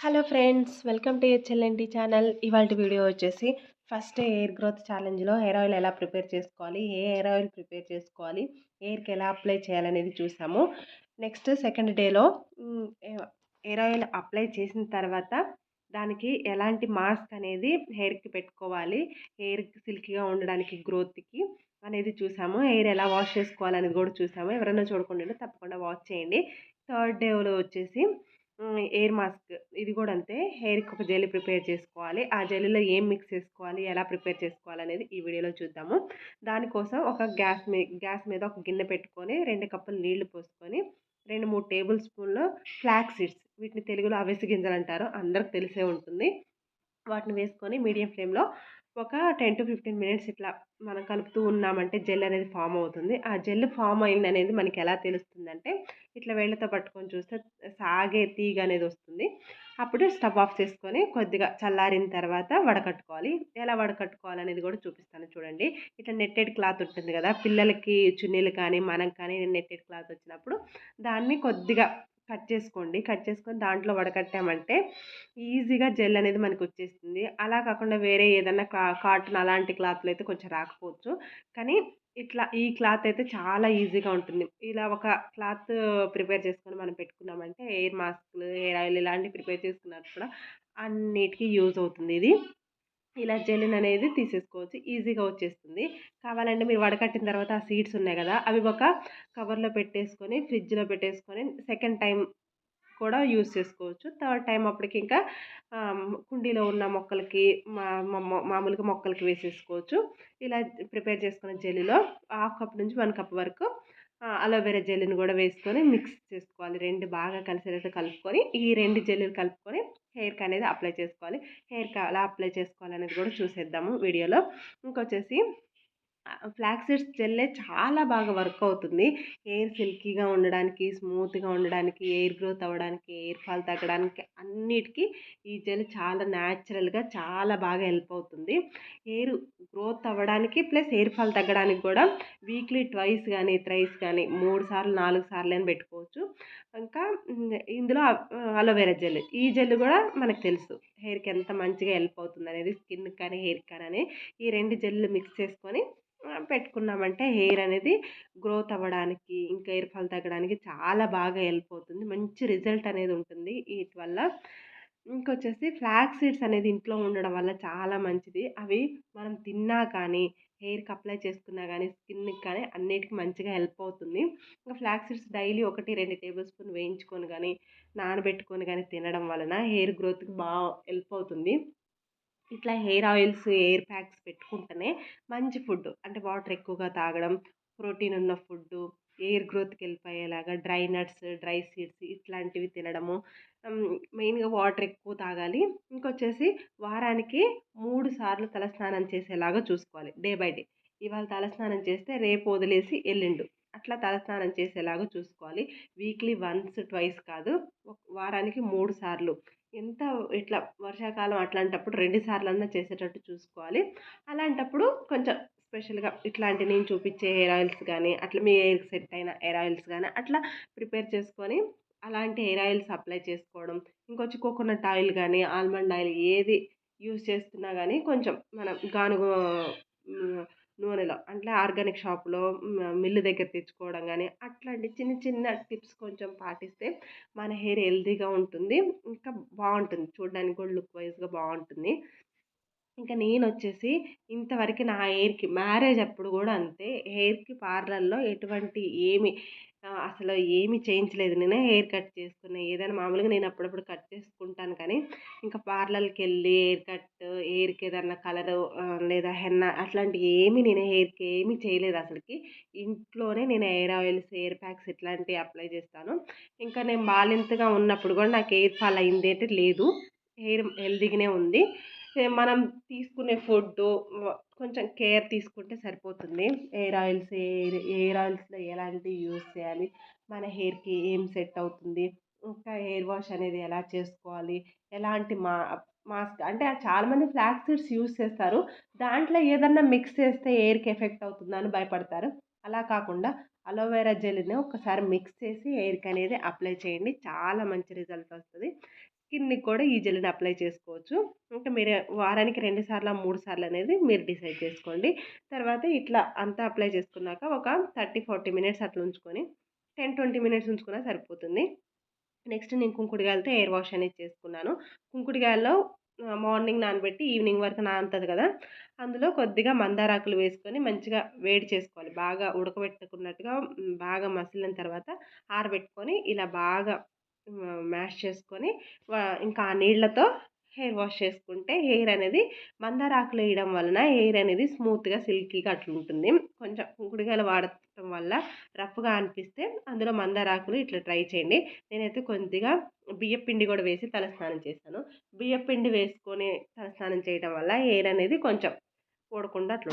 Hello friends welcome to HLNT channel. ఇవాళ video వచ్చేసి first hair growth ఛాలెంజ్లో hair oil ఎలా ప్రిపేర్ చేసుకోవాలి ఏ హెయిర్ ఆయిల్ ప్రిపేర్ చేసుకోవాలి హెయిర్కి ఎలా అప్లై చేయాలనేది చూసాము. నెక్స్ట్ సెకండ్ డేలో హెయిర్ ఆయిల్ అప్లై చేసిన తర్వాత దానికి ఎలాంటి మాస్క్ అనేది హెయిర్కి పెట్టుకోవాలి హెయిర్ సిల్కీగా ఉండడానికి గ్రోత్కి అనేది చూసాము. హెయిర్ ఎలా వాష్ చేసుకోవాలనేది కూడా చూసాము. ఎవరైనా చూడకుండా తప్పకుండా వాష్ చేయండి. థర్డ్ డేలో వచ్చేసి ఎయిర్ మాస్క్ ఇది కూడా అంతే. హెయిర్కి ఒక జెల్ ప్రిపేర్ చేసుకోవాలి. ఆ జెల్లో ఏం మిక్స్ చేసుకోవాలి? ఎలా ప్రిపేర్ చేసుకోవాలి? అనేది ఈ వీడియోలో చూద్దాము. దానికోసం ఒక గ్యాస్ మీ గ్యాస్ మీద ఒక గిన్నె పెట్టుకొని రెండు కప్పులు నీళ్ళు పోసుకొని రెండు మూడు టేబుల్ స్పూన్లు ఫ్లాక్ సీడ్స్ వీటిని తెలుగులో అవిసి గింజలు అంటారు. అందరికి తెలిసే ఉంటుంది. వాటిని వేసుకొని మీడియం ఫ్లేమ్లో ఒక టెన్ టు ఫిఫ్టీన్ మినిట్స్ ఇట్లా మనం కలుపుతూ ఉన్నామంటే జెల్ అనేది ఫామ్ అవుతుంది. ఆ జెల్ ఫామ్ అయింది అనేది మనకి ఎలా తెలుస్తుందంటే ఇట్లా వేళ్ళతో పట్టుకొని చూస్తే సాగే తీగ అనేది వస్తుంది. అప్పుడు స్టవ్ ఆఫ్ చేసుకొని కొద్దిగా చల్లారిన తర్వాత వడకట్టుకోవాలి. ఎలా వడకట్టుకోవాలి అనేది కూడా చూపిస్తాను చూడండి. ఇట్లా నెట్టెడ్ క్లాత్ ఉంటుంది కదా పిల్లలకి చున్నీలు కానీ మనకు కానీ నెట్టెడ్ క్లాత్ వచ్చినప్పుడు దాన్ని కొద్దిగా కట్ చేసుకోండి. కట్ చేసుకొని దాంట్లో వడకట్టామంటే ఈజీగా జెల్ అనేది మనకు వచ్చేస్తుంది అలా కాకుండా వేరే ఏదైనా కా కాటన్ అలాంటి క్లాత్లు అయితే కొంచెం రాకపోవచ్చు. కానీ ఇట్లా ఈ క్లాత్ అయితే చాలా ఈజీగా ఉంటుంది. ఇలా ఒక క్లాత్ ప్రిపేర్ చేసుకొని మనం పెట్టుకున్నామంటే ఎయిర్ మాస్క్లు హెయిర్ ఆయిల్ ఇలాంటివి ప్రిపేర్ చేసుకున్నట్టు కూడా అన్నిటికీ యూజ్ అవుతుంది ఇది. ఇలా జెల్లిన్ అనేది తీసేసుకోవచ్చు. ఈజీగా వచ్చేస్తుంది. కావాలంటే మీరు వడకట్టిన తర్వాత ఆ సీడ్స్ ఉన్నాయి కదా అవి ఒక కవర్లో పెట్టేసుకొని ఫ్రిడ్జ్లో పెట్టేసుకొని సెకండ్ టైం కూడా యూస్ చేసుకోవచ్చు. థర్డ్ టైం అప్పటికి ఇంకా కుండీలో ఉన్న మొక్కలకి మా మామూలుగా మొక్కలకి వేసేసుకోవచ్చు. ఇలా ప్రిపేర్ చేసుకున్న జెల్లీలో హాఫ్ కప్ నుంచి వన్ కప్ వరకు అలోవెరా జెల్లీని కూడా వేసుకొని మిక్స్ చేసుకోవాలి. రెండు బాగా కలిసేటట్టు కలుపుకొని ఈ రెండు జెల్లీలు కలుపుకొని హెయిర్కి అనేది అప్లై చేసుకోవాలి. హెయిర్కి అలా అప్లై చేసుకోవాలి అనేది కూడా చూసేద్దాము వీడియోలో. ఇంకొచ్చేసి ఫ్లాక్ సీడ్స్ జెల్లే చాలా బాగా వర్క్ అవుతుంది. హెయిర్ సిల్కీగా ఉండడానికి స్మూత్గా ఉండడానికి ఎయిర్ గ్రోత్ అవ్వడానికి ఎయిర్ ఫాల్ తగ్గడానికి అన్నిటికీ ఈ జెల్ చాలా న్యాచురల్గా చాలా బాగా హెల్ప్ అవుతుంది. హెయిర్ గ్రోత్ అవ్వడానికి ప్లస్ హెయిర్ ఫాల్ తగ్గడానికి కూడా వీక్లీ ట్వైస్ కానీ త్రైస్ కానీ మూడు సార్లు నాలుగు సార్లు అని పెట్టుకోవచ్చు ఇంకా ఇందులో అలోవెరా జెల్. ఈ జెల్ కూడా మనకు తెలుసు హెయిర్కి ఎంత మంచిగా హెల్ప్ అవుతుంది అనేది స్కిన్కి కానీ హెయిర్కి కానీ ఈ రెండు జెల్లు మిక్స్ చేసుకొని పెట్టుకున్నామంటే హెయిర్ అనేది గ్రోత్ అవ్వడానికి ఇంకా హెయిర్ ఫాల్ తగ్గడానికి చాలా బాగా హెల్ప్ అవుతుంది. మంచి రిజల్ట్ అనేది ఉంటుంది వీటి వల్ల. ఇంకొచ్చేసి ఫ్లాక్ సీడ్స్ అనేది ఇంట్లో ఉండడం వల్ల చాలా మంచిది. అవి మనం తిన్నా కానీ హెయిర్కి అప్లై చేసుకున్నా కానీ స్కిన్కి కానీ అన్నిటికీ మంచిగా హెల్ప్ అవుతుంది. ఇంకా ఫ్లాక్ సీడ్స్ డైలీ ఒకటి రెండు టేబుల్ స్పూన్ వేయించుకొని కానీ నానబెట్టుకొని కానీ తినడం వలన హెయిర్ గ్రోత్కి బాగా హెల్ప్ అవుతుంది. ఇట్లా హెయిర్ ఆయిల్స్ హెయిర్ ప్యాక్స్ పెట్టుకుంటేనే మంచి ఫుడ్ అంటే వాటర్ ఎక్కువగా తాగడం ప్రోటీన్ ఉన్న ఫుడ్డు ఎయిర్ గ్రోత్కి వెళ్ళిపోయేలాగా డ్రై నట్స్ డ్రై సీడ్స్ ఇట్లాంటివి తినడము. మెయిన్గా వాటర్ ఎక్కువ తాగాలి. ఇంకొచ్చేసి వారానికి మూడు సార్లు తలస్నానం చేసేలాగా చూసుకోవాలి డే బై డే. ఇవాళ తలస్నానం చేస్తే రేపు వదిలేసి ఎల్లుండు. అట్లా తలస్నానం చేసేలాగా చూసుకోవాలి. వీక్లీ వన్స్ ట్వైస్ కాదు. వారానికి మూడు సార్లు. ఎంత ఇట్లా వర్షాకాలం అట్లాంటప్పుడు రెండు సార్లు అన్నా చేసేటట్టు చూసుకోవాలి. అలాంటప్పుడు కొంచెం స్పెషల్గా ఇట్లాంటి నేను చూపించే హెయిర్ ఆయిల్స్ కానీ అట్లా మీ హెయిర్కి సెట్ అయిన హెయిర్ ఆయిల్స్ కానీ అట్లా ప్రిపేర్ చేసుకొని అలాంటి హెయిర్ ఆయిల్స్ అప్లై చేసుకోవడం ఇంకొచ్చి కోకోనట్ ఆయిల్ కానీ ఆల్మండ్ ఆయిల్ ఏది యూస్ చేస్తున్నా కానీ కొంచెం మనం గానుగ నూనెలో అంటే ఆర్గానిక్ షాపులో మిల్లు దగ్గర తెచ్చుకోవడం కానీ అట్లాంటి చిన్న చిన్న టిప్స్ కొంచెం పాటిస్తే మన హెయిర్ హెల్తీగా ఉంటుంది. ఇంకా బాగుంటుంది. చూడడానికి కూడా లుక్ వైజ్గా బాగుంటుంది. ఇంకా నేను వచ్చేసి ఇంతవరకు నా హెయిర్కి మ్యారేజ్ అప్పుడు కూడా అంతే. హెయిర్కి పార్లర్లో ఎటువంటి ఏమి అసలు ఏమి చేయించలేదు. నేను హెయిర్ కట్ చేసుకునే ఏదైనా మామూలుగా నేను అప్పుడప్పుడు కట్ చేసుకుంటాను కానీ ఇంకా పార్లర్కి వెళ్ళి హెయిర్ కట్ హెయిర్కి ఏదన్నా కలరు లేదా హెన్న అట్లాంటివి ఏమీ నేను హెయిర్కి ఏమీ చేయలేదు అసలుకి. ఇంట్లోనే నేను హెయిర్ ఆయిల్స్ హెయిర్ ప్యాక్స్ ఇట్లాంటివి అప్లై చేస్తాను. ఇంకా నేను బాలింతగా ఉన్నప్పుడు కూడా నాకు హెయిర్ ఫాల్ అయింది అంటే లేదు. హెయిర్ హెల్దీగానే ఉంది. మనం తీసుకునే ఫుడ్ కొంచెం కేర్ తీసుకుంటే సరిపోతుంది. హెయిర్ ఆయిల్స్ హెయిర్ హెయిర్ ఆయిల్స్లో ఎలాంటివి యూస్ చేయాలి? మన హెయిర్కి ఏం సెట్ అవుతుంది? ఇంకా హెయిర్ వాష్ అనేది ఎలా చేసుకోవాలి? ఎలాంటి మా మాస్క్ అంటే చాలామంది ఫ్లాక్ సీడ్స్ యూస్ చేస్తారు. దాంట్లో ఏదన్నా మిక్స్ చేస్తే హెయిర్కి ఎఫెక్ట్ అవుతుందని భయపడతారు. అలా కాకుండా అలోవెరా జెల్ని ఒకసారి మిక్స్ చేసి హెయిర్కి అనేది అప్లై చేయండి. చాలా మంచి రిజల్ట్ వస్తుంది. స్కిన్కి కూడా ఈ జెల్ని అప్లై చేసుకోవచ్చు. ఇంకా మీరు వారానికి రెండు సార్లు మూడు సార్లు అనేది మీరు డిసైడ్ చేసుకోండి. తర్వాత ఇట్లా అంతా అప్లై చేసుకున్నాక ఒక థర్టీ ఫార్టీ మినిట్స్ అట్లా ఉంచుకొని టెన్ ట్వంటీ మినిట్స్ ఉంచుకున్నా సరిపోతుంది. నెక్స్ట్ నేను కుంకుడుగాయలతో ఎయిర్ వాష్ అనేది చేసుకున్నాను. కుంకుడుగాయల్లో మార్నింగ్ నానబెట్టి ఈవినింగ్ వరకు నానుతుంది కదా అందులో కొద్దిగా మందారాకులు వేసుకొని మంచిగా వేడి చేసుకోవాలి. బాగా ఉడకబెట్టుకున్నట్టుగా బాగా మసిలిన తర్వాత ఆరబెట్టుకొని ఇలా బాగా మ్యాష్ చేసుకొని ఇంకా ఆ నీళ్ళతో హెయిర్ వాష్ చేసుకుంటే హెయిర్ అనేది మందారాకులు వేయడం వలన హెయిర్ అనేది స్మూత్గా సిల్కీగా అట్లుంటుంది కొంచెం కుంకుడుకాయలు వాడటం వల్ల రఫ్గా అనిపిస్తే అందులో మందారాకులు ఇట్లా ట్రై చేయండి. నేనైతే కొద్దిగా బియ్య పిండి కూడా వేసి తలస్నానం చేశాను. బియ్య పిండి వేసుకొని తలస్నానం చేయడం వల్ల హెయిర్ అనేది కొంచెం ఊడకుండా అట్లా